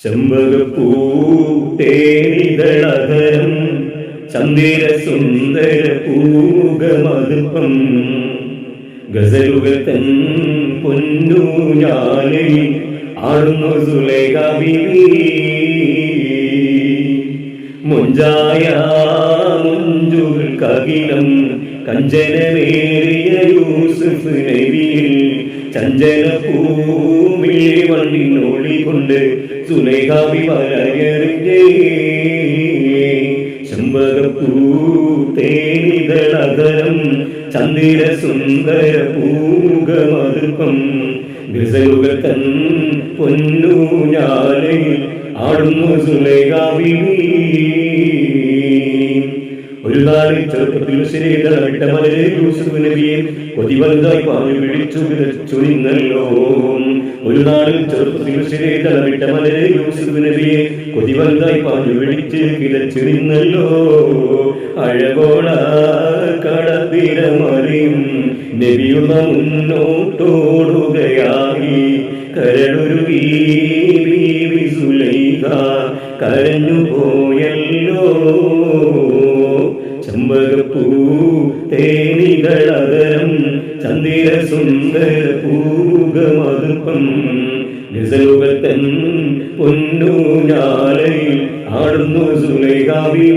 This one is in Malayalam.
ചെമ്പകപ്പൂ തേനിതളകരം ചന്ദിര സുന്ദര പൂഗമതുപ്പം ഗസലുകൾ തൻ പൊന്നു ഞാനി ആർന്നു സുലേഖ മുഞ്ചായ മുഞ്ചുകൾ കകിലം കഞ്ചനമേറിയ ചഞ്ചല പൂമിഴി വണ്ടിനോളി കൊണ്ട് സുലേഖാബി വലയറിഞ്ഞേ ചെമ്പകപ്പൂ ചന്ദ്ര സുന്ദര പൂഗമതുപ്പം ഗസലുകൾ തൻ പൊന്നു ഞാലയിൽ ആടുന്നു സുലേഖാബി ഒരു നാളിൽ ചെറുപ്പത്തിൽ ശരീരമിട്ട മലരെ യൂസുഫ് നബിയെ പറഞ്ഞു പിടിച്ചു വിതച്ചു നിന്നല്ലോ ഒരു നാളിൽ ചെറുപ്പത്തിൽ ശരീരമിട്ട മലരെ യൂസുഫ് നബിയെ പറഞ്ഞു പിടിച്ച് കിതച്ചു നിന്നല്ലോ അഴകോള കടത്തിരമറിയും നബിയുള്ള മുന്നോട്ടോടുകയായി. കരടുരുകി ബീവി ചെമ്പകപ്പൂ തേനികളകരം ചന്ദ്ര സുന്ദര പൂകമതുപ്പം ഗസലുകൾ തൻ പൊന്നു ഞാലയിൽ ആടുന്നു സുലേഖാബി